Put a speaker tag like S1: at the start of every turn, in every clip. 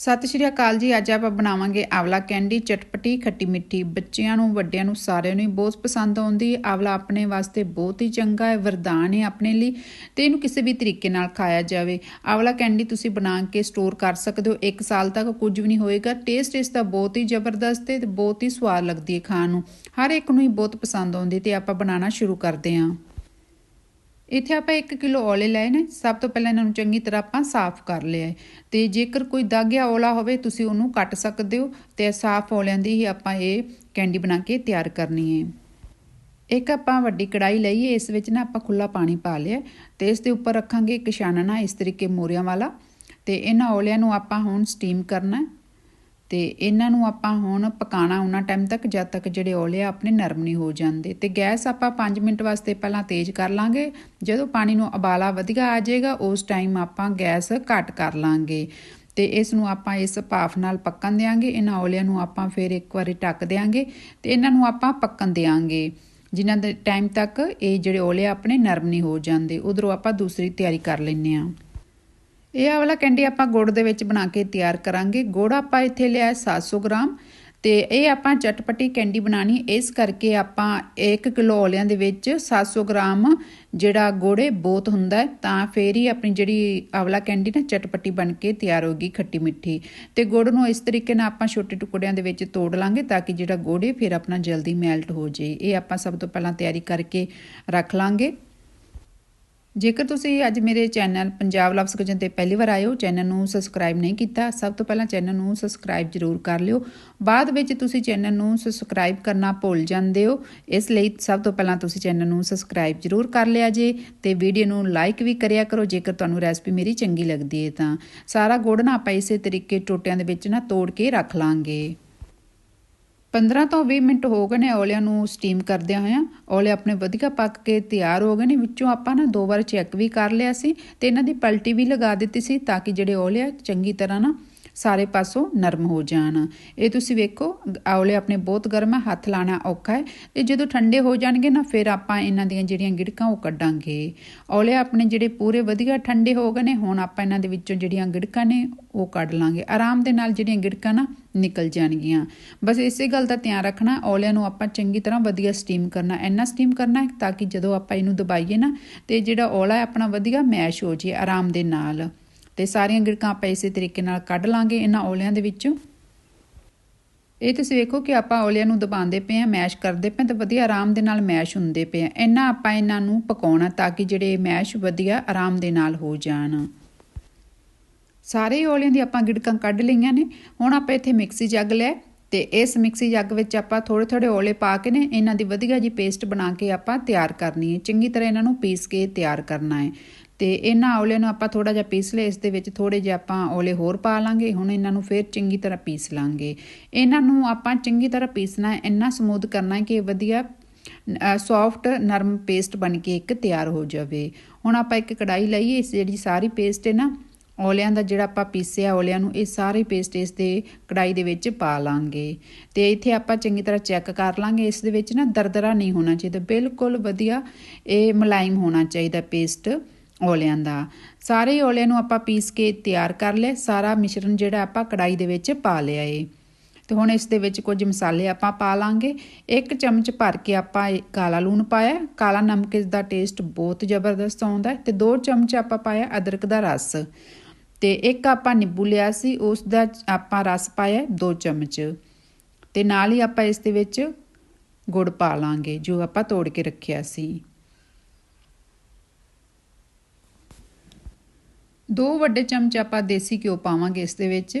S1: ਸਤਿ ਸ਼੍ਰੀ ਅਕਾਲ ਜੀ, ਅੱਜ ਆਪਾਂ ਬਣਾਵਾਂਗੇ ਆਵਲਾ ਕੈਂਡੀ, ਚਟਪਟੀ, ਖੱਟੀ ਮਿੱਠੀ। ਬੱਚਿਆਂ ਨੂੰ, ਵੱਡਿਆਂ ਨੂੰ, ਸਾਰਿਆਂ ਨੂੰ ਹੀ ਬਹੁਤ ਪਸੰਦ ਆਉਂਦੀ ਹੈ। ਆਵਲਾ ਆਪਣੇ ਵਾਸਤੇ ਬਹੁਤ ਹੀ ਚੰਗਾ ਹੈ, ਵਰਦਾਨ ਹੈ ਆਪਣੇ ਲਈ ਤੇ ਇਹਨੂੰ ਕਿਸੇ ਵੀ ਤਰੀਕੇ ਨਾਲ ਖਾਇਆ ਜਾਵੇ। ਆਵਲਾ ਕੈਂਡੀ ਤੁਸੀਂ ਬਣਾ ਕੇ ਸਟੋਰ ਕਰ ਸਕਦੇ ਹੋ। 1 ਸਾਲ ਤੱਕ ਕੁਝ ਵੀ ਨਹੀਂ ਹੋਏਗਾ। ਟੇਸਟ ਇਸ ਦਾ ਬਹੁਤ ਹੀ ਜ਼ਬਰਦਸਤ ਹੈ ਤੇ ਬਹੁਤ ਹੀ ਸਵਾਦ ਲੱਗਦੀ ਹੈ ਖਾਣ ਨੂੰ। ਹਰ ਇੱਕ ਨੂੰ ਹੀ ਬਹੁਤ ਪਸੰਦ ਆਉਂਦੀ ਤੇ ਆਪਾਂ ਬਣਾਉਣਾ ਸ਼ੁਰੂ ਕਰਦੇ ਹਾਂ। ਇੱਥੇ ਆਪਾਂ 1 ਕਿਲੋ ਔਲੇ ਲਏ ਨੇ। ਸਭ ਤੋਂ ਪਹਿਲਾਂ ਇਹਨਾਂ ਨੂੰ ਚੰਗੀ ਤਰ੍ਹਾਂ ਆਪਾਂ ਸਾਫ਼ ਕਰ ਲਿਆ ਹੈ। ਤੇ ਜੇਕਰ ਕੋਈ ਦਾਗਿਆ ਔਲਾ ਹੋਵੇ, ਤੁਸੀਂ ਉਹਨੂੰ ਕੱਟ ਸਕਦੇ ਹੋ ਤੇ ਸਾਫ਼ ਔਲਿਆਂ ਦੀ ਹੀ ਆਪਾਂ ਇਹ ਕੈਂਡੀ ਬਣਾ ਕੇ ਤਿਆਰ ਕਰਨੀ ਹੈ। ਇੱਕ ਆਪਾਂ ਵੱਡੀ ਕੜਾਈ ਲਈਏ ਇਸ ਵਿੱਚ ਨਾ ਆਪਾਂ ਖੁੱਲਾ ਪਾਣੀ ਪਾ ਲਿਆ ਤੇ ਇਸ ਦੇ ਉੱਪਰ ਰੱਖਾਂਗੇ ਇੱਕ ਛਾਨਣਾ ਇਸ ਤਰੀਕੇ ਮੋਰੀਆਂ ਵਾਲਾ। ਤੇ ਇਹਨਾਂ ਔਲਿਆਂ ਨੂੰ ਆਪਾਂ ਹੁਣ ਸਟੀਮ ਕਰਨਾ ਤੇ ਇਹਨਾਂ ਨੂੰ ਆਪਾਂ ਹੁਣ ਪਕਾਣਾ ਉਹਨਾਂ ਟਾਈਮ ਤੱਕ, ਜਦ ਤੱਕ ਜਿਹੜੇ ਔਲੇ ਆਪਣੇ ਨਰਮ ਨਹੀਂ ਹੋ ਜਾਂਦੇ। ਤੇ ਗੈਸ ਆਪਾਂ 5 ਮਿੰਟ ਵਾਸਤੇ ਪਹਿਲਾਂ ਤੇਜ਼ ਕਰ ਲਾਂਗੇ। ਜਦੋਂ ਪਾਣੀ ਨੂੰ ਉਬਾਲਾ ਵਧੀਆ ਆ ਜਾਏਗਾ, ਉਸ ਟਾਈਮ ਆਪਾਂ ਗੈਸ ਘੱਟ ਕਰ ਲਾਂਗੇ। ਤੇ ਇਸ ਨੂੰ ਆਪਾਂ ਇਸ ਭਾਫ ਨਾਲ ਪੱਕਣ ਦੇਾਂਗੇ ਇਹਨਾਂ ਔਲਿਆਂ ਨੂੰ ਆਪਾਂ ਫਿਰ ਇੱਕ ਵਾਰੀ ਢੱਕ ਦੇਾਂਗੇ ਤੇ ਇਹਨਾਂ ਨੂੰ ਆਪਾਂ ਪੱਕਣ ਦੇਾਂਗੇ ਜਿਨ੍ਹਾਂ ਦੇ ਟਾਈਮ ਤੱਕ ਇਹ ਜਿਹੜੇ ਔਲੇ ਆਪਣੇ ਨਰਮ ਨਹੀਂ ਹੋ ਜਾਂਦੇ, ਉਧਰੋਂ ਆਪਾਂ ਦੂਸਰੀ ਤਿਆਰੀ ਕਰ ਲੈਨੇ ਆ ਇਹ ਵਾਲਾ ਕੈਂਡੀ ਆਪਾਂ ਗੁੜ ਦੇ ਵਿੱਚ ਬਣਾ ਕੇ ਤਿਆਰ ਕਰਾਂਗੇ। ਗੁੜ ਆਪਾਂ ਇੱਥੇ ਲਿਆ 700 ਗ੍ਰਾਮ ਤੇ ਇਹ ਆਪਾਂ ਚਟਪਟੀ ਕੈਂਡੀ ਬਣਾਣੀ ਇਸ ਕਰਕੇ ਆਪਾਂ 1 ਕਿਲੋ ਔਲਿਆਂ ਦੇ ਵਿੱਚ 700 ਗ੍ਰਾਮ ਜਿਹੜਾ ਗੋੜੇ ਬਹੁਤ ਹੁੰਦਾ ਤਾਂ ਫੇਰ ਹੀ ਆਪਣੀ ਜਿਹੜੀ ਆਵਲਾ ਕੈਂਡੀ ਨਾ, ਚਟਪਟੀ ਬਣ ਕੇ ਤਿਆਰ ਹੋਗੀ ਖੱਟੀ ਮਿੱਠੀ। ਤੇ ਗੁੜ ਨੂੰ ਇਸ ਤਰੀਕੇ ਨਾਲ ਆਪਾਂ ਛੋਟੇ ਟੁਕੜਿਆਂ ਦੇ ਵਿੱਚ ਤੋੜ ਲਾਂਗੇ ਤਾਂ ਕਿ ਜਿਹੜਾ ਗੋੜੇ ਫਿਰ ਆਪਣਾ ਜਲਦੀ ਮੈਲਟ ਹੋ ਜੇ ਇਹ ਆਪਾਂ ਸਭ ਤੋਂ ਪਹਿਲਾਂ ਤਿਆਰੀ ਕਰਕੇ ਰੱਖ ਲਾਂਗੇ। ਜੇਕਰ ਤੁਸੀਂ ਅੱਜ ਮੇਰੇ ਚੈਨਲ ਪੰਜਾਬ ਲਵਸ ਕਿਚਨ ਤੇ ਪਹਿਲੀ ਵਾਰ ਆਏ ਹੋ, ਚੈਨਲ ਨੂੰ ਸਬਸਕ੍ਰਾਈਬ ਨਹੀਂ ਕੀਤਾ, ਸਭ ਤੋਂ ਪਹਿਲਾਂ ਚੈਨਲ ਨੂੰ ਸਬਸਕ੍ਰਾਈਬ ਜ਼ਰੂਰ ਕਰ ਲਿਓ। ਬਾਅਦ ਵਿੱਚ ਤੁਸੀਂ ਚੈਨਲ ਨੂੰ ਸਬਸਕ੍ਰਾਈਬ ਕਰਨਾ ਭੁੱਲ ਜਾਂਦੇ ਹੋ। ਇਸ ਲਈ ਸਭ ਤੋਂ ਪਹਿਲਾਂ ਤੁਸੀਂ ਚੈਨਲ ਨੂੰ ਸਬਸਕ੍ਰਾਈਬ ਜ਼ਰੂਰ ਕਰ ਲਿਆ ਜੇ ਤੇ ਵੀਡੀਓ ਨੂੰ ਲਾਈਕ ਵੀ ਕਰਿਆ ਕਰੋ, ਜੇਕਰ ਤੁਹਾਨੂੰ ਰੈਸਪੀ ਮੇਰੀ ਚੰਗੀ ਲੱਗਦੀ ਹੈ ਤਾਂ। ਸਾਰਾ ਗੁੜ ਨਾ ਆਪਾਂ ਇਸੇ ਤਰੀਕੇ ਟੋਟਿਆਂ ਦੇ ਵਿੱਚ ਨਾ ਤੋੜ ਕੇ ਰੱਖ ਲਾਂਗੇ। 15 ਤੋਂ 20 ਮਿੰਟ ਹੋ ਗਏ ਨੇ ਔਲਿਆਂ ਨੂੰ ਸਟੀਮ ਕਰਦਿਆਂ ਹੋਇਆਂ। ਔਲੇ ਆਪਣੇ ਵਧੀਆ ਪੱਕ ਕੇ ਤਿਆਰ ਹੋ ਗਏ ਨੇ। ਵਿੱਚੋਂ ਆਪਾਂ ਨਾ ਦੋ ਵਾਰ ਚੈੱਕ ਵੀ ਕਰ ਲਿਆ ਸੀ ਤੇ ਇਹਨਾਂ ਦੀ ਪਲਟੀ ਵੀ ਲਗਾ ਦਿੱਤੀ ਸੀ ਤਾਂ ਕਿ ਜਿਹੜੇ ਔਲੇ ਆ, ਚੰਗੀ ਤਰ੍ਹਾਂ ਨਾ ਸਾਰੇ ਪਾਸੋਂ ਨਰਮ ਹੋ ਜਾਣ। ਇਹ ਤੁਸੀਂ ਵੇਖੋ ਔਲੇ ਆਪਣੇ ਬਹੁਤ ਗਰਮ ਹੈ ਹੱਥ ਲਾਣਾ ਔਖਾ ਹੈ ਤੇ ਜਦੋਂ ਠੰਡੇ ਹੋ ਜਾਣਗੇ ਨਾ, ਫਿਰ ਆਪਾਂ ਇਹਨਾਂ ਦੀਆਂ ਜਿਹੜੀਆਂ ਗਿੜਕਾਂ ਉਹ ਕੱਢਾਂਗੇ। ਔਲੇ ਆਪਣੇ ਜਿਹੜੇ ਪੂਰੇ ਵਧੀਆ ਠੰਡੇ ਹੋ ਗਏ ਨੇ, ਹੁਣ ਆਪਾਂ ਇਹਨਾਂ ਦੇ ਵਿੱਚੋਂ ਜਿਹੜੀਆਂ ਗਿੜਕਾਂ ਨੇ, ਉਹ ਕੱਢ ਲਾਂਗੇ। ਆਰਾਮ ਦੇ ਨਾਲ ਜਿਹੜੀਆਂ ਗਿੜਕਾਂ ਨਾ, ਨਿਕਲ ਜਾਣਗੀਆਂ। ਬਸ ਇਸੇ ਗੱਲ ਦਾ ਧਿਆਨ ਰੱਖਣਾ ਔਲਿਆਂ ਨੂੰ ਆਪਾਂ ਚੰਗੀ ਤਰ੍ਹਾਂ ਵਧੀਆ ਸਟੀਮ ਕਰਨਾ, ਇੰਨਾ ਸਟੀਮ ਕਰਨਾ ਤਾਂ ਕਿ ਜਦੋਂ ਆਪਾਂ ਇਹਨੂੰ ਦਬਾਈਏ ਨਾ, ਤੇ ਜਿਹੜਾ ਔਲਾ ਹੈ ਆਪਣਾ ਵਧੀਆ ਮੈਸ਼ ਹੋ ਜੇ ਆਰਾਮ ਦੇ ਨਾਲ। ਤੇ ਸਾਰੀਆਂ ਗਿੜਕਾਂ ਆਪਾਂ ਇਸੇ ਤਰੀਕੇ ਨਾਲ ਕੱਢ ਲਾਂਗੇ ਇਹਨਾਂ ਔਲਿਆਂ ਦੇ ਵਿੱਚੋਂ। ਇਹ ਤੁਸੀਂ ਵੇਖੋ ਕਿ ਆਪਾਂ ਔਲਿਆਂ ਨੂੰ ਦਬਾਉਂਦੇ ਪਏ ਆ ਮੈਸ਼ ਕਰਦੇ ਪਏ ਤਾਂ ਵਧੀਆ ਆਰਾਮ ਦੇ ਨਾਲ ਮੈਸ਼ ਹੁੰਦੇ ਪਏ ਆ ਇੰਨਾ ਆਪਾਂ ਇਹਨਾਂ ਨੂੰ ਪਕਾਉਣਾ ਤਾਂ ਕਿ ਜਿਹੜੇ ਮੈਸ਼ ਵਧੀਆ ਆਰਾਮ ਦੇ ਨਾਲ ਹੋ ਜਾਣ। ਸਾਰੇ ਔਲਿਆਂ ਦੀ ਆਪਾਂ ਗਿੜਕਾਂ ਕੱਢ ਲਈਆਂ ਨੇ। ਹੁਣ ਆਪਾਂ ਇੱਥੇ ਮਿਕਸੀ ਜੱਗ ਲੈ ਤੇ ਇਸ ਮਿਕਸੀ ਜੱਗ ਵਿੱਚ ਆਪਾਂ ਥੋੜੇ ਥੋੜੇ ਔਲੇ ਪਾ ਕੇ ਨੇ, ਇਹਨਾਂ ਦੀ ਵਧੀਆ ਜੀ ਪੇਸਟ ਬਣਾ ਕੇ ਆਪਾਂ ਤਿਆਰ ਕਰਨੀ ਹੈ। ਚੰਗੀ ਤਰ੍ਹਾਂ ਇਹਨਾਂ ਨੂੰ ਪੀਸ ਕੇ ਤਿਆਰ ਕਰਨਾ ਹੈ। ਤੇ ਇਹਨਾਂ ਔਲੇ ਨੂੰ ਆਪਾਂ ਥੋੜਾ ਜਿਹਾ ਪੀਸ ਲਏ ਇਸ ਦੇ ਵਿੱਚ ਥੋੜੇ ਜਿਹਾ ਆਪਾਂ ਔਲੇ ਹੋਰ ਪਾ ਲਾਂਗੇ। ਹੁਣ ਇਹਨਾਂ ਨੂੰ ਫੇਰ ਚੰਗੀ ਤਰ੍ਹਾਂ ਪੀਸ ਲਾਂਗੇ। ਇਹਨਾਂ ਨੂੰ ਆਪਾਂ ਚੰਗੀ ਤਰ੍ਹਾਂ ਪੀਸਣਾ ਹੈ ਇੰਨਾ ਸਮੂਥ ਕਰਨਾ ਹੈ ਕਿ ਵਧੀਆ ਸੌਫਟ ਨਰਮ ਪੇਸਟ ਬਣ ਕੇ ਇੱਕ ਤਿਆਰ ਹੋ ਜਾਵੇ। ਹੁਣ ਆਪਾਂ ਇੱਕ ਕੜਾਈ ਲਈਏ, ਇਸ ਜਿਹੜੀ ਸਾਰੀ ਪੇਸਟ ਹੈ ਨਾ, ਔਲਿਆਂ ਦਾ ਜਿਹੜਾ ਆਪਾਂ ਪੀਸਿਆ ਔਲਿਆਂ ਨੂੰ, ਇਹ ਸਾਰੇ ਪੇਸਟ ਇਸ ਦੇ ਕੜਾਈ ਦੇ ਵਿੱਚ ਪਾ ਲਾਂਗੇ। ਤੇ ਇੱਥੇ ਆਪਾਂ ਚੰਗੀ ਤਰ੍ਹਾਂ ਚੈੱਕ ਕਰ ਲਾਂਗੇ, ਇਸ ਦੇ ਵਿੱਚ ਨਾ ਦਰਦਰਾ ਨਹੀਂ ਹੋਣਾ ਚਾਹੀਦਾ। ਬਿਲਕੁਲ ਵਧੀਆ ਇਹ ਮਲਾਈਮ ਹੋਣਾ ਚਾਹੀਦਾ ਪੇਸਟ ਔਲਿਆਂ ਦਾ। ਸਾਰੇ ਔਲਿਆਂ ਨੂੰ ਆਪਾਂ ਪੀਸ ਕੇ ਤਿਆਰ ਕਰ ਲਿਆ ਸਾਰਾ ਮਿਸ਼ਰਣ ਜਿਹੜਾ ਆਪਾਂ ਕੜਾਈ ਦੇ ਵਿੱਚ ਪਾ ਲਿਆ ਏ। ਤੇ ਹੁਣ ਇਸ ਦੇ ਵਿੱਚ ਕੁਝ ਮਸਾਲੇ ਆਪਾਂ ਪਾ ਲਾਂਗੇ। ਇੱਕ ਚਮਚ ਭਰ ਕੇ ਆਪਾਂ ਕਾਲਾ ਲੂਣ ਪਾਇਆ। ਕਾਲਾ ਨਮਕ ਇਸ ਦਾ ਟੇਸਟ ਬਹੁਤ ਜ਼ਬਰਦਸਤ ਆਉਂਦਾ ਤੇ ਦੋ ਚਮਚ ਆਪਾਂ ਪਾਇਆ ਅਦਰਕ ਦਾ ਰਸ। ਤੇ ਇੱਕ ਆਪਾਂ ਨਿੰਬੂ ਲਿਆ ਸੀ, ਉਸ ਦਾ ਆਪਾਂ ਰਸ ਪਾਇਆ ਦੋ ਚਮਚ। ਤੇ ਨਾਲ ਹੀ ਆਪਾਂ ਇਸ ਦੇ ਵਿੱਚ ਗੁੜ ਪਾ ਲਾਂਗੇ, ਜੋ ਆਪਾਂ ਤੋੜ ਕੇ ਰੱਖਿਆ ਸੀ। ਦੋ ਵੱਡੇ ਚਮਚ ਆਪਾਂ ਦੇਸੀ ਘਿਓ ਪਾਵਾਂਗੇ ਇਸ ਦੇ ਵਿੱਚ।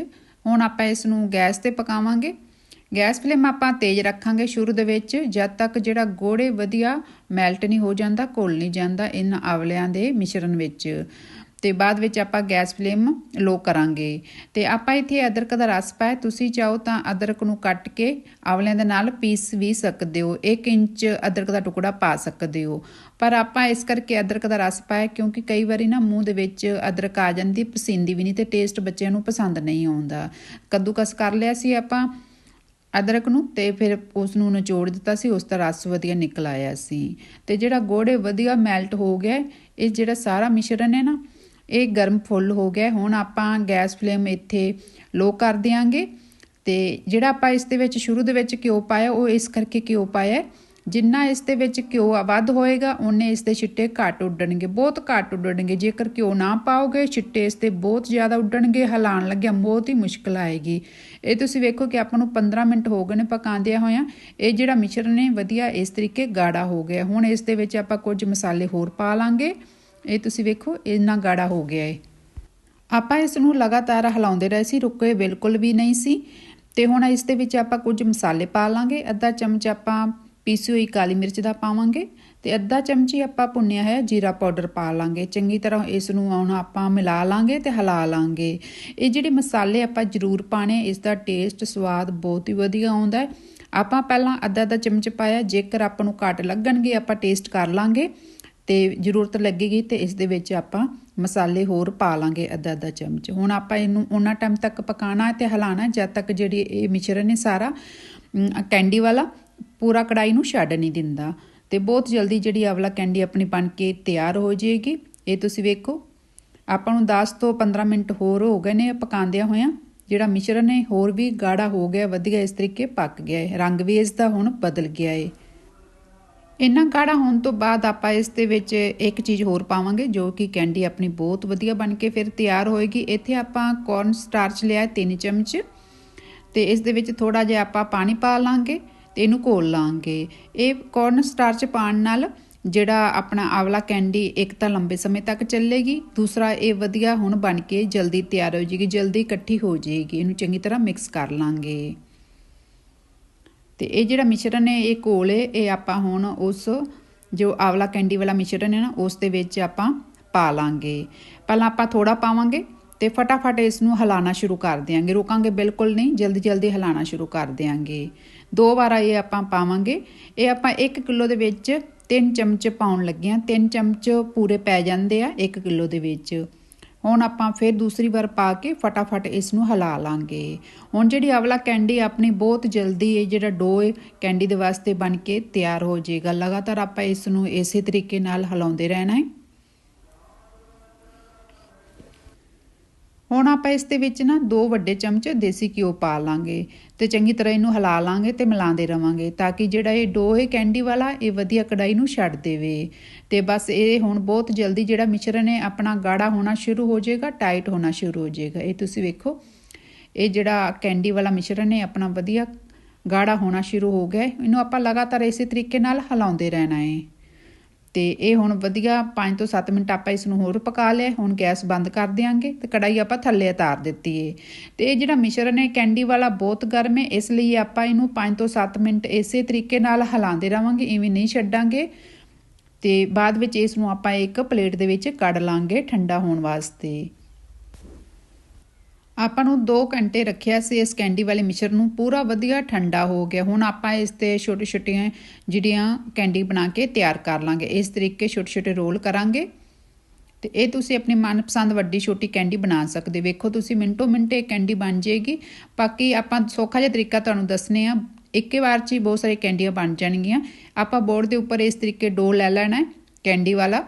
S1: ਹੁਣ ਆਪਾਂ ਇਸ ਨੂੰ ਗੈਸ ਤੇ ਪਕਾਵਾਂਗੇ। ਗੈਸ ਫਲੇਮ ਆਪਾਂ ਤੇਜ਼ ਰੱਖਾਂਗੇ ਸ਼ੁਰੂ ਦੇ ਵਿੱਚ। ਜਦ ਤੱਕ ਜਿਹੜਾ ਗੋੜੇ ਵਧੀਆ ਮੈਲਟ ਨਹੀਂ ਹੋ ਜਾਂਦਾ, ਘੁਲ ਨਹੀਂ ਜਾਂਦਾ ਇਹਨਾਂ ਆਵਲਿਆਂ ਦੇ ਮਿਸ਼ਰਣ ਵਿੱਚ। ਤੇ ਬਾਅਦ ਵਿੱਚ ਆਪਾਂ ਗੈਸ ਫਲੇਮ ਲੋ ਕਰਾਂਗੇ। ਤੇ ਆਪਾਂ ਇੱਥੇ ਅਦਰਕ ਦਾ ਰਸ ਪਾਇਆ, ਤੁਸੀਂ ਚਾਹੋ ਤਾਂ ਅਦਰਕ ਨੂੰ ਕੱਟ ਕੇ ਆਵਲਿਆਂ ਦੇ ਨਾਲ ਪੀਸ ਵੀ ਸਕਦੇ ਹੋ 1 ਇੰਚ ਅਦਰਕ ਦਾ ਟੁਕੜਾ ਪਾ ਸਕਦੇ ਹੋ। ਪਰ ਆਪਾਂ ਇਸ ਕਰਕੇ ਅਦਰਕ ਦਾ ਰਸ ਪਾਇਆ, ਕਿਉਂਕਿ ਕਈ ਵਾਰੀ ਨਾ ਮੂੰਹ ਦੇ ਵਿੱਚ ਅਦਰਕ ਆ ਜਾਂਦੀ, ਪਸੰਦੀ ਵੀ ਨਹੀਂ ਤੇ ਟੇਸਟ ਬੱਚਿਆਂ ਨੂੰ ਪਸੰਦ ਨਹੀਂ ਆਉਂਦਾ। ਕੱਦੂਕਸ ਕਰ ਲਿਆ ਸੀ ਆਪਾਂ ਅਦਰਕ ਨੂੰ ਤੇ ਫਿਰ ਉਸ ਨੂੰ ਨਿਚੋੜ ਦਿੱਤਾ ਸੀ, ਉਸ ਦਾ ਰਸ ਵਧੀਆ ਨਿਕਲ ਆਇਆ ਸੀ। ਤੇ ਜਿਹੜਾ ਗੋੜੇ ਵਧੀਆ ਮੈਲਟ ਹੋ ਗਿਆ, ਇਹ ਜਿਹੜਾ ਸਾਰਾ ਮਿਸ਼ਰਣ ਹੈ ਨਾ ਇਹ ਗਰਮ ਫੁੱਲ ਹੋ ਗਿਆ ਹੁਣ ਆਪਾਂ ਗੈਸ ਫਲੇਮ ਇੱਥੇ ਲੋ ਕਰ ਦਿਆਂਗੇ ਤੇ ਜਿਹੜਾ ਆਪਾਂ ਇਸ ਦੇ ਵਿੱਚ ਸ਼ੁਰੂ ਦੇ ਵਿੱਚ ਘਿਓ ਪਾਇਆ, ਉਹ ਇਸ ਕਰਕੇ ਘਿਓ ਪਾਇਆ ਜਿੰਨਾ ਇਸ ਦੇ ਵਿੱਚ ਘਿਓ ਵੱਧ ਹੋਏਗਾ ਉਹਨੇ ਇਸ ਦੇ ਛਿੱਟੇ ਘੱਟ ਉੱਡਣਗੇ, ਬਹੁਤ ਘੱਟ ਉੱਡਣਗੇ। ਜੇਕਰ ਘਿਓ ਨਾ ਪਾਓਗੇ, ਛਿੱਟੇ ਇਸ ਤੇ ਬਹੁਤ ਜ਼ਿਆਦਾ ਉੱਡਣਗੇ, ਹਲਾਉਣ ਲੱਗਿਆ ਬਹੁਤ ਹੀ ਮੁਸ਼ਕਲ ਆਏਗੀ। ਇਹ ਤੁਸੀਂ ਵੇਖੋ ਕਿ ਆਪਾਂ ਨੂੰ 15 ਮਿੰਟ ਹੋ ਗਏ ਨੇ ਪਕਾਉਂਦਿਆਂ ਹੋਇਆਂ। ਇਹ ਜਿਹੜਾ ਮਿਸ਼ਰਣ ਹੈ, ਵਧੀਆ ਇਸ ਤਰੀਕੇ ਗਾੜਾ ਹੋ ਗਿਆ ਹੁਣ ਇਸ ਦੇ ਵਿੱਚ ਆਪਾਂ ਕੁਝ ਮਸਾਲੇ ਹੋਰ ਪਾ ਲਾਂਗੇ। ਇਹ ਤੁਸੀਂ ਵੇਖੋ, ਇੰਨਾ ਗਾੜਾ ਹੋ ਗਿਆ ਹੈ ਆਪਾਂ ਇਸ ਨੂੰ ਲਗਾਤਾਰ ਹਿਲਾਉਂਦੇ ਰਹੇ ਸੀ, ਰੁਕੇ ਬਿਲਕੁਲ ਵੀ ਨਹੀਂ ਸੀ। ਤੇ ਹੁਣ ਇਸ ਦੇ ਵਿੱਚ ਆਪਾਂ ਕੁਝ ਮਸਾਲੇ ਪਾ ਲਾਂਗੇ, ਅੱਧਾ ਚਮਚ ਆਪਾਂ ਪੀਸੀ ਹੋਈ ਕਾਲੀ ਮਿਰਚ ਦਾ ਪਾਵਾਂਗੇ ਤੇ ਅੱਧਾ ਚਮਚੀ ਆਪਾਂ ਭੁੰਨਿਆ ਹੈ ਜੀਰਾ ਪਾਊਡਰ ਪਾ ਲਾਂਗੇ। ਚੰਗੀ ਤਰ੍ਹਾਂ ਇਸ ਨੂੰ ਹੁਣ ਆਪਾਂ ਮਿਲਾ ਲਾਂਗੇ ਤੇ ਹਿਲਾ ਲਾਂਗੇ। ਇਹ ਜਿਹੜੇ ਮਸਾਲੇ ਆਪਾਂ ਜ਼ਰੂਰ ਪਾਣੇ ਇਸ ਦਾ ਟੇਸਟ, ਸਵਾਦ ਬਹੁਤ ਹੀ ਵਧੀਆ ਆਉਂਦਾ ਹੈ। ਆਪਾਂ ਪਹਿਲਾਂ ਅੱਧਾ ਅੱਧਾ ਚਮਚ ਪਾਇਆ, ਜੇਕਰ ਆਪਾਂ ਨੂੰ ਘੱਟ ਲੱਗਣਗੇ, ਆਪਾਂ ਟੇਸਟ ਕਰ ਲਾਂਗੇ। ਤੇ ਜ਼ਰੂਰਤ ਲੱਗੇਗੀ ਤੇ ਇਸ ਦੇ ਵਿੱਚ ਆਪਾਂ ਮਸਾਲੇ ਹੋਰ ਪਾ ਲਾਂਗੇ ਅੱਧਾ ਅੱਧਾ ਚਮਚ। ਹੁਣ ਆਪਾਂ ਇਹਨੂੰ ਉਹਨਾਂ ਟਾਈਮ ਤੱਕ ਪਕਾਣਾ ਤੇ ਹਿਲਾਣਾ ਜਦ ਤੱਕ ਜਿਹੜੀ ਇਹ ਮਿਸ਼ਰਣ ਹੈ ਸਾਰਾ ਕੈਂਡੀ ਵਾਲਾ, ਪੂਰਾ ਕੜਾਈ ਨੂੰ ਛੱਡ ਨਹੀਂ ਦਿੰਦਾ। ਤੇ ਬਹੁਤ ਜਲਦੀ ਜਿਹੜੀ ਆਵਲਾ ਕੈਂਡੀ ਆਪਣੀ ਬਣ ਕੇ ਤਿਆਰ ਹੋ ਜਾਏਗੀ। ਇਹ ਤੁਸੀਂ ਵੇਖੋ, ਆਪਾਂ ਨੂੰ 10 ਤੋਂ 15 ਮਿੰਟ ਹੋਰ ਹੋ ਗਏ ਨੇ ਪਕਾਉਂਦਿਆਂ ਹੋਇਆਂ। ਜਿਹੜਾ ਮਿਸ਼ਰਣ ਹੈ ਹੋਰ ਵੀ ਗਾੜਾ ਹੋ ਗਿਆ, ਵਧੀਆ ਇਸ ਤਰੀਕੇ ਪੱਕ ਗਿਆ ਹੈ। ਰੰਗ ਵੀ ਇਸ ਦਾ ਹੁਣ ਬਦਲ ਗਿਆ ਹੈ। ਇੰਨਾ ਗਾੜਾ ਹੋਣ ਤੋਂ ਬਾਅਦ ਆਪਾਂ ਇਸ ਦੇ ਵਿੱਚ ਇੱਕ ਚੀਜ਼ ਹੋਰ ਪਾਵਾਂਗੇ, ਜੋ ਕਿ ਕੈਂਡੀ ਆਪਣੀ ਬਹੁਤ ਵਧੀਆ ਬਣ ਕੇ ਫਿਰ ਤਿਆਰ ਹੋਏਗੀ। ਇੱਥੇ ਆਪਾਂ ਕੌਰਨ ਸਟਾਰਚ ਲਿਆ 3 ਚਮਚ, ਤੇ ਇਸ ਦੇ ਵਿੱਚ ਥੋੜਾ ਜਿਹਾ ਆਪਾਂ ਪਾਣੀ ਪਾ ਲਾਂਗੇ ਤੇ ਇਹਨੂੰ ਘੋਲ ਲਾਂਗੇ। ਇਹ ਕੌਰਨ ਸਟਾਰਚ ਪਾਣ ਨਾਲ ਜਿਹੜਾ ਆਪਣਾ ਆਵਲਾ ਕੈਂਡੀ ਇੱਕ ਤਾਂ ਲੰਬੇ ਸਮੇਂ ਤੱਕ ਚੱਲੇਗੀ, ਦੂਸਰਾ ਇਹ ਵਧੀਆ ਹੁਣ ਬਣ ਕੇ ਜਲਦੀ ਤਿਆਰ ਹੋ ਜਾਏਗੀ ਜਲਦੀ ਇਕੱਠੀ ਹੋ ਜਾਏਗੀ ਇਹਨੂੰ ਚੰਗੀ ਤਰ੍ਹਾਂ ਮਿਕਸ ਕਰ ਲਾਂਗੇ। ਤੇ ਇਹ ਜਿਹੜਾ ਮਿਸ਼ਰਣ ਹੈ, ਇਹ ਘੋਲ ਹੈ, ਇਹ ਆਪਾਂ ਹੁਣ ਉਸ ਜੋ ਆਵਲਾ ਕੈਂਡੀ ਵਾਲਾ ਮਿਸ਼ਰਣ ਹੈ ਨਾ, ਉਸ ਦੇ ਵਿੱਚ ਆਪਾਂ ਪਾ ਲਾਂਗੇ। ਪਹਿਲਾਂ ਆਪਾਂ ਥੋੜਾ ਪਾਵਾਂਗੇ ਤੇ ਫਟਾਫਟ ਇਸ ਨੂੰ ਹਿਲਾਣਾ ਸ਼ੁਰੂ ਕਰ ਦਿਆਂਗੇ। ਰੋਕਾਂਗੇ ਬਿਲਕੁਲ ਨਹੀਂ, ਜਲਦੀ ਜਲਦੀ ਹਿਲਾਣਾ ਸ਼ੁਰੂ ਕਰ ਦਿਆਂਗੇ। ਦੋ ਵਾਰ ਇਹ ਆਪਾਂ ਪਾਵਾਂਗੇ। ਇਹ ਆਪਾਂ 1 ਕਿਲੋ ਦੇ ਵਿੱਚ 3 ਚਮਚ ਪਾਉਣ ਲੱਗੇ ਆ 3 ਚਮਚ ਪੂਰੇ ਪੈ ਜਾਂਦੇ ਆ 1 ਕਿਲੋ ਦੇ ਵਿੱਚ। ਹੁਣ ਆਪਾਂ ਫਿਰ ਦੂਸਰੀ ਵਾਰ ਪਾ ਕੇ ਫਟਾਫਟ ਇਸ ਨੂੰ ਹਿਲਾ ਲਾਂਗੇ। ਹੁਣ ਜਿਹੜੀ ਆਵਲਾ ਕੈਂਡੀ ਆਪਣੀ ਬਹੁਤ ਜਲਦੀ ਇਹ ਜਿਹੜਾ ਡੋ ਕੈਂਡੀ ਦੇ ਵਾਸਤੇ ਬਣ ਕੇ ਤਿਆਰ ਹੋ ਜਾਏਗਾ ਲਗਾਤਾਰ ਆਪਾਂ ਇਸ ਨੂੰ ਇਸੇ ਤਰੀਕੇ ਨਾਲ ਹਿਲਾਉਂਦੇ ਰਹਿਣਾ ਹੈ। ਹੁਣ ਆਪਾਂ ਇਸ ਦੇ ਵਿੱਚ ਨਾ ਦੋ ਵੱਡੇ ਚਮਚ ਦੇਸੀ ਘਿਓ ਪਾ ਲਾਂਗੇ ਤੇ ਚੰਗੀ ਤਰ੍ਹਾਂ ਇਹਨੂੰ ਹਿਲਾ ਲਾਂਗੇ ਤੇ ਮਿਲਾਉਂਦੇ ਰਵਾਂਗੇ ਤਾਂ ਕਿ ਜਿਹੜਾ ਇਹ ਡੋ ਹੈ ਕੈਂਡੀ ਵਾਲਾ, ਇਹ ਵਧੀਆ ਕੜਾਈ ਨੂੰ ਛੱਡ ਦੇਵੇ। ਤੇ ਬਸ ਇਹ ਹੁਣ ਬਹੁਤ ਜਲਦੀ ਜਿਹੜਾ ਮਿਸ਼ਰਣ ਹੈ, ਆਪਣਾ ਗਾੜਾ ਹੋਣਾ ਸ਼ੁਰੂ ਹੋ ਜਾਏਗਾ, ਟਾਈਟ ਹੋਣਾ ਸ਼ੁਰੂ ਹੋ ਜਾਏਗਾ। ਇਹ ਤੁਸੀਂ ਵੇਖੋ, ਇਹ ਜਿਹੜਾ ਕੈਂਡੀ ਵਾਲਾ ਮਿਸ਼ਰਣ ਹੈ, ਆਪਣਾ ਵਧੀਆ ਗਾੜਾ ਹੋਣਾ ਸ਼ੁਰੂ ਹੋ ਗਿਆ ਇਹਨੂੰ ਆਪਾਂ ਲਗਾਤਾਰ ਇਸੇ ਤਰੀਕੇ ਨਾਲ ਹਿਲਾਉਂਦੇ ਰਹਿਣਾ ਹੈ। ਤੇ ਇਹ ਹੁਣ ਵਧੀਆ 5 ਤੋਂ 7 ਮਿੰਟ ਆਪਾਂ ਇਸ ਨੂੰ ਹੋਰ ਪਕਾ ਲਿਆ, ਹੁਣ ਗੈਸ ਬੰਦ ਕਰ ਦਿਆਂਗੇ ਤੇ ਕੜਾਈ ਆਪਾਂ ਥੱਲੇ ਉਤਾਰ ਦਿੱਤੀ ਏ। ਤੇ ਇਹ ਜਿਹੜਾ ਮਿਸ਼ਰਣ ਹੈ, ਕੈਂਡੀ ਵਾਲਾ ਬਹੁਤ ਗਰਮ ਹੈ, ਇਸ ਲਈ ਆਪਾਂ ਇਹਨੂੰ 5 ਤੋਂ 7 ਮਿੰਟ ਇਸੇ ਤਰੀਕੇ ਨਾਲ ਹਿਲਾਉਂਦੇ ਰਵਾਂਗੇ ਇਵੇਂ ਨਹੀਂ ਛੱਡਾਂਗੇ। ਤੇ ਬਾਅਦ ਵਿੱਚ ਇਸ ਨੂੰ ਆਪਾਂ ਇੱਕ ਪਲੇਟ ਦੇ ਵਿੱਚ ਕੱਢ ਲਾਂਗੇ ਠੰਡਾ ਹੋਣ ਵਾਸਤੇ। ਆਪਾਂ ਨੂੰ 2 ਘੰਟੇ ਰੱਖਿਆ ਸੀ ਇਸ ਕੈਂਡੀ ਵਾਲੇ ਮਿਸ਼ਰ ਨੂੰ, ਪੂਰਾ ਵਧੀਆ ਠੰਡਾ ਹੋ ਗਿਆ। ਹੁਣ ਆਪਾਂ ਇਸ ਤੇ ਛੋਟੇ ਛੋਟੀਆਂ ਜਿਹੜੀਆਂ ਕੈਂਡੀ ਬਣਾ ਕੇ ਤਿਆਰ ਕਰ ਲਾਂਗੇ। ਇਸ ਤਰੀਕੇ ਛੋਟੇ ਛੋਟੇ ਰੋਲ ਕਰਾਂਗੇ। ਤੇ ਇਹ ਤੁਸੀਂ ਆਪਣੀ ਮਨਪਸੰਦ ਵੱਡੀ ਛੋਟੀ ਕੈਂਡੀ ਬਣਾ ਸਕਦੇ। ਵੇਖੋ ਤੁਸੀਂ, ਮਿੰਟੋ ਮਿੰਟੇ ਕੈਂਡੀ ਬਣ ਜਾਏਗੀ। ਬਾਕੀ ਆਪਾਂ ਸੌਖਾ ਜਿਹਾ ਤਰੀਕਾ ਤੁਹਾਨੂੰ ਦੱਸਨੇ ਆ, ਇੱਕੇ ਵਾਰ 'ਚ ਹੀ ਬਹੁਤ ਸਾਰੇ ਕੈਂਡੀਆਂ ਬਣ ਜਾਣਗੀਆਂ। ਆਪਾਂ ਬੋਰਡ ਦੇ ਉੱਪਰ ਇਸ ਤਰੀਕੇ ਡੋ ਲੈ ਲੈਣਾ ਕੈਂਡੀ ਵਾਲਾ।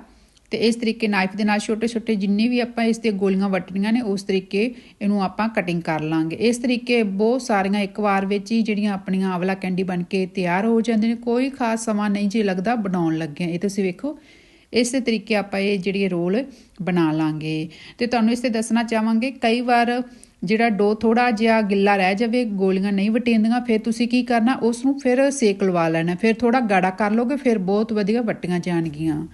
S1: ਤੇ ਇਸ ਤਰੀਕੇ ਨਾਈਫ ਦੇ ਨਾਲ ਛੋਟੇ ਛੋਟੇ ਜਿੰਨੀ ਵੀ ਆਪਾਂ ਇਸ ਤੇ ਗੋਲੀਆਂ ਵੱਟਣੀਆਂ ਨੇ, ਉਸ ਤਰੀਕੇ ਇਹਨੂੰ ਆਪਾਂ ਕਟਿੰਗ ਕਰ ਲਾਂਗੇ। ਇਸ ਤਰੀਕੇ ਬਹੁਤ ਸਾਰੀਆਂ ਇੱਕ ਵਾਰ ਵਿੱਚ ਹੀ ਜਿਹੜੀਆਂ ਆਪਣੀਆਂ ਆਵਲਾ ਕੈਂਡੀ ਬਣ ਕੇ ਤਿਆਰ ਹੋ ਜਾਂਦੇ ਨੇ, ਕੋਈ ਖਾਸ ਸਮਾਂ ਨਹੀਂ ਜੇ ਲੱਗਦਾ ਬਣਾਉਣ ਲੱਗਿਆ। ਇਹ ਤੁਸੀਂ ਵੇਖੋ, ਇਸੇ ਤਰੀਕੇ ਆਪਾਂ ਇਹ ਜਿਹੜੀ ਰੋਲ ਬਣਾ ਲਾਂਗੇ। ਤੇ ਤੁਹਾਨੂੰ ਇਸ ਤੇ ਦੱਸਣਾ ਚਾਹਾਂਗੇ, ਕਈ ਵਾਰ ਜਿਹੜਾ ਡੋ ਥੋੜਾ ਜਿਹਾ ਗਿੱਲਾ ਰਹਿ ਜਾਵੇ, ਗੋਲੀਆਂ ਨਹੀਂ ਵਟੇਂਦੀਆਂ, ਫਿਰ ਤੁਸੀਂ ਕੀ ਕਰਨਾ ਉਸ ਨੂੰ ਫਿਰ ਸੇਕ ਲਵਾ ਲੈਣਾ, ਫਿਰ ਥੋੜਾ ਗਾੜਾ ਕਰ ਲੋਗੇ ਫਿਰ ਬਹੁਤ ਵਧੀਆ ਵੱਟੀਆਂ ਜਾਣਗੀਆਂ।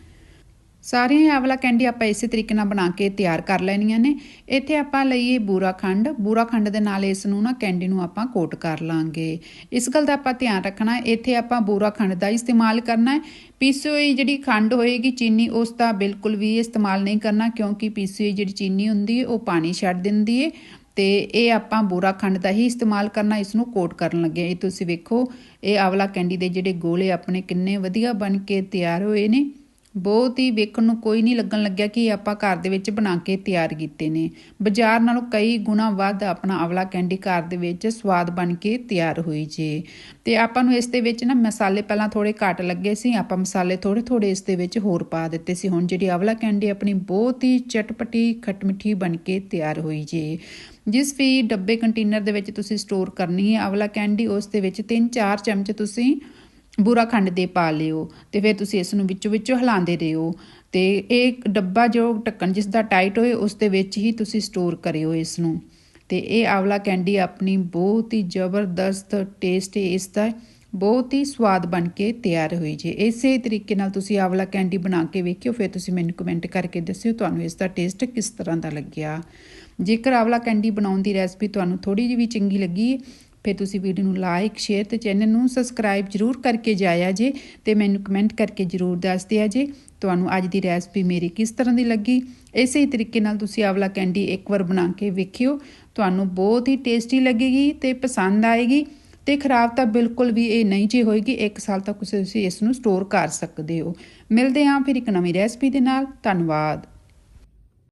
S1: ਸਾਰੀਆਂ ਆਵਲਾ ਕੈਂਡੀ ਆਪਾਂ ਇਸੇ ਤਰੀਕੇ ਨਾਲ ਬਣਾ ਕੇ ਤਿਆਰ ਕਰ ਲੈਣੀਆਂ ਨੇ। ਇੱਥੇ ਆਪਾਂ ਲਈਏ ਬੂਰਾ ਖੰਡ। ਬੂਰਾ ਖੰਡ ਦੇ ਨਾਲ ਇਸ ਨੂੰ ਨਾ ਕੈਂਡੀ ਨੂੰ ਆਪਾਂ ਕੋਟ ਕਰ ਲਾਂਗੇ। ਇਸ ਗੱਲ ਦਾ ਆਪਾਂ ਧਿਆਨ ਰੱਖਣਾ ਇੱਥੇ ਆਪਾਂ ਬੂਰਾ ਖੰਡ ਦਾ ਇਸਤੇਮਾਲ ਕਰਨਾ ਹੈ। ਪੀਸੀ ਹੋਈ ਜਿਹੜੀ ਖੰਡ ਹੋਏਗੀ ਚੀਨੀ, ਉਸ ਦਾ ਬਿਲਕੁਲ ਵੀ ਇਸਤੇਮਾਲ ਨਹੀਂ ਕਰਨਾ ਕਿਉਂਕਿ ਪੀਸੀ ਹੋਈ ਜਿਹੜੀ ਚੀਨੀ ਹੁੰਦੀ ਹੈ, ਉਹ ਪਾਣੀ ਛੱਡ ਦਿੰਦੀ ਹੈ। ਤੇ ਇਹ ਆਪਾਂ ਬੂਰਾ ਖੰਡ ਦਾ ਹੀ ਇਸਤੇਮਾਲ ਕਰਨਾ, ਇਸ ਨੂੰ ਕੋਟ ਕਰਨ ਲੱਗੇ ਇਹ ਤੁਸੀਂ ਵੇਖੋ, ਇਹ ਆਵਲਾ ਕੈਂਡੀ ਦੇ ਜਿਹੜੇ ਗੋਲੇ ਆਪਣੇ ਕਿੰਨੇ ਵਧੀਆ ਬਣ ਕੇ ਤਿਆਰ ਹੋਏ ਨੇ। ਬਹੁਤ ਹੀ ਵੇਖਣ ਨੂੰ ਕੋਈ ਨਹੀਂ ਲੱਗਣ ਲੱਗਿਆ ਕਿ ਆਪਾਂ ਘਰ ਦੇ ਵਿੱਚ ਬਣਾ ਕੇ ਤਿਆਰ ਕੀਤੇ ਨੇ। ਬਾਜ਼ਾਰ ਨਾਲੋਂ ਕਈ ਗੁਣਾ ਵੱਧ ਆਪਣਾ ਆਵਲਾ ਕੈਂਡੀ ਘਰ ਦੇ ਵਿੱਚ ਸਵਾਦ ਬਣ ਕੇ ਤਿਆਰ ਹੋਈ ਜੇ। ਤੇ ਆਪਾਂ ਨੂੰ ਇਸ ਦੇ ਵਿੱਚ ਨਾ ਮਸਾਲੇ ਪਹਿਲਾਂ ਥੋੜੇ ਘੱਟ ਲੱਗੇ ਸੀ, ਆਪਾਂ ਮਸਾਲੇ ਥੋੜੇ ਥੋੜੇ ਇਸ ਦੇ ਵਿੱਚ ਹੋਰ ਪਾ ਦਿੱਤੇ ਸੀ। ਹੁਣ ਜਿਹੜੀ ਆਵਲਾ ਕੈਂਡੀ ਆਪਣੀ ਬਹੁਤ ਹੀ ਚਟਪਟੀ, ਖਟਮਿੱਠੀ ਬਣ ਕੇ ਤਿਆਰ ਹੋਈ ਜੇ। ਜਿਸ ਵੀ ਡੱਬੇ ਕੰਟੇਨਰ ਦੇ ਵਿੱਚ ਤੁਸੀਂ ਸਟੋਰ ਕਰਨੀ ਹੈ ਆਵਲਾ ਕੈਂਡੀ, ਉਸ ਦੇ ਵਿੱਚ 3-4 ਚਮਚ ਤੁਸੀਂ ਬੂਰਾ ਖੰਡ ਦੇ ਪਾ ਲਿਓ ਤੇ ਫਿਰ ਤੁਸੀਂ ਇਸ ਨੂੰ ਵਿੱਚੋਂ ਵਿੱਚੋਂ ਹਿਲਾਉਂਦੇ ਰਹੋ ਤੇ ਇਹ ਡੱਬਾ ਜੋ ਢੱਕਣ ਜਿਸ ਦਾ ਟਾਈਟ ਹੋਏ ਉਸ ਦੇ ਵਿੱਚ ਹੀ ਤੁਸੀਂ ਸਟੋਰ ਕਰਿਓ ਇਸ ਨੂੰ। ਤੇ ਇਹ ਆਵਲਾ ਕੈਂਡੀ ਆਪਣੀ ਬਹੁਤ ਹੀ ਜ਼ਬਰਦਸਤ ਟੇਸਟ ਇਸ ਦਾ ਬਹੁਤ ਹੀ ਸਵਾਦ ਬਣ ਕੇ ਤਿਆਰ ਹੋਈ ਜੇ। ਇਸੇ ਤਰੀਕੇ ਨਾਲ ਤੁਸੀਂ ਆਵਲਾ ਕੈਂਡੀ ਬਣਾ ਕੇ ਵੇਖਿਓ, ਫਿਰ ਤੁਸੀਂ ਮੈਨੂੰ ਕਮੈਂਟ ਕਰਕੇ ਦੱਸਿਓ ਤੁਹਾਨੂੰ ਇਸ ਦਾ ਟੇਸਟ ਕਿਸ ਤਰ੍ਹਾਂ ਦਾ ਲੱਗਿਆ। ਜੇਕਰ ਆਵਲਾ ਕੈਂਡੀ ਬਣਾਉਣ ਦੀ ਰੈਸਪੀ ਤੁਹਾਨੂੰ ਥੋੜੀ ਜਿਹੀ ਵੀ ਚੰਗੀ ਲੱਗੀ ਫਿਰ ਤੁਸੀਂ ਵੀਡੀਓ ਨੂੰ ਲਾਈਕ ਸ਼ੇਅਰ ਤੇ ਚੈਨਲ ਨੂੰ ਸਬਸਕ੍ਰਾਈਬ ਜਰੂਰ ਕਰਕੇ ਜਾਇਆ ਜੇ ਤੇ ਮੈਨੂੰ ਕਮੈਂਟ ਕਰਕੇ ਜਰੂਰ ਦੱਸ ਦਿਆ ਜੇ। ਤੁਹਾਨੂੰ ਅੱਜ ਦੀ ਰੈਸਪੀ ਮੇਰੀ ਕਿਸ ਤਰ੍ਹਾਂ ਦੀ ਲੱਗੀ? ਇਸੇ ਹੀ ਤਰੀਕੇ ਨਾਲ ਤੁਸੀਂ ਆਵਲਾ ਕੈਂਡੀ ਇੱਕ ਵਾਰ ਬਣਾ ਕੇ ਵੇਖਿਓ। ਤੁਹਾਨੂੰ ਬਹੁਤ ਹੀ ਟੇਸਟੀ ਲੱਗੇਗੀ ਤੇ ਪਸੰਦ ਆਏਗੀ ਤੇ ਖਰਾਬ ਤਾਂ ਬਿਲਕੁਲ ਵੀ ਇਹ ਨਹੀਂ ਜੇ ਹੋਏਗੀ 1 ਸਾਲ ਤੱਕ ਤੁਸੀਂ ਇਸ ਨੂੰ ਸਟੋਰ ਕਰ ਸਕਦੇ ਹੋ। ਮਿਲਦੇ ਹਾਂ ਫਿਰ ਇੱਕ ਨਵੀਂ ਰੈਸਪੀ ਦੇ ਨਾਲ। ਧੰਨਵਾਦ।